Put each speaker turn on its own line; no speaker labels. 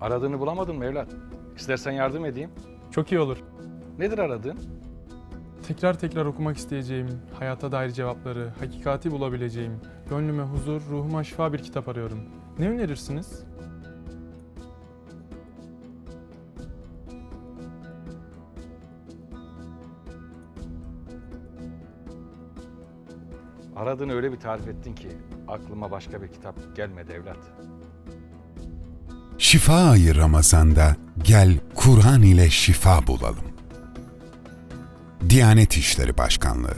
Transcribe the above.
Aradığını bulamadın mı evlat? İstersen yardım edeyim.
Çok iyi olur.
Nedir aradığın?
Tekrar tekrar okumak isteyeceğim, hayata dair cevapları, hakikati bulabileceğim, gönlüme huzur, ruhuma şifa bir kitap arıyorum. Ne önerirsiniz?
Aradığını öyle bir tarif ettin ki aklıma başka bir kitap gelmedi evlat.
Şifa ayı Ramazan'da gel Kur'an ile şifa bulalım. Diyanet İşleri Başkanlığı